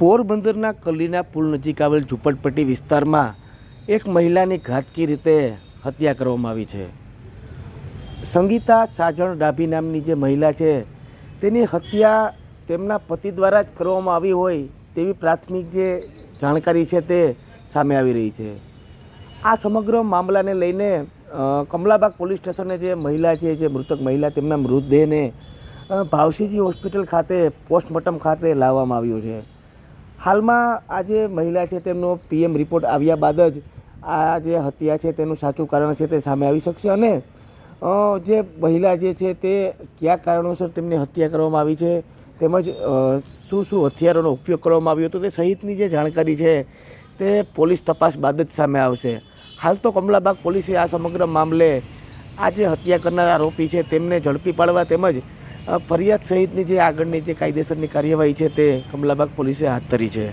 પોરબંદરના કલીના પુલ નજીક આવેલ ઝૂંપડપટ્ટી વિસ્તારમાં એક મહિલાની ઘાતકી રીતે હત્યા કરવામાં આવી છે. સંગીતા સાજણ ડાભી નામની જે મહિલા છે, તેની હત્યા તેમના પતિ દ્વારા જ કરવામાં આવી હોય તેવી પ્રાથમિક જે જાણકારી છે તે સામે આવી રહી છે. આ સમગ્ર મામલાને લઈને કમલાબાગ પોલીસ સ્ટેશને જે મહિલા છે, જે મૃતક મહિલા તેમના મૃતદેહને ભાવસીજી હોસ્પિટલ ખાતે પોસ્ટમોર્ટમ ખાતે લાવવામાં આવ્યું છે. હાલમાં આ જે મહિલા છે તેમનો પીએમ રિપોર્ટ આવ્યા બાદ જ આ જે હત્યા છે તેનું સાચું કારણ છે તે સામે આવી શકશે અને જે મહિલા જે છે તે કયા કારણોસર તેમની હત્યા કરવામાં આવી છે તેમજ શું શું હથિયારોનો ઉપયોગ કરવામાં આવ્યો હતો તે સહિતની જે જાણકારી છે તે પોલીસ તપાસ બાદ જ સામે આવશે. હાલ તો કમલાબાગ પોલીસે આ સમગ્ર મામલે આ જે હત્યા કરનાર આરોપી છે તેમને ઝડપી પાડવા તેમજ ફરિયાદ સહિતની જે આગળની જે કાયદેસરની કાર્યવાહી છે તે કમલાબાગ પોલીસે હાથ ધરી છે.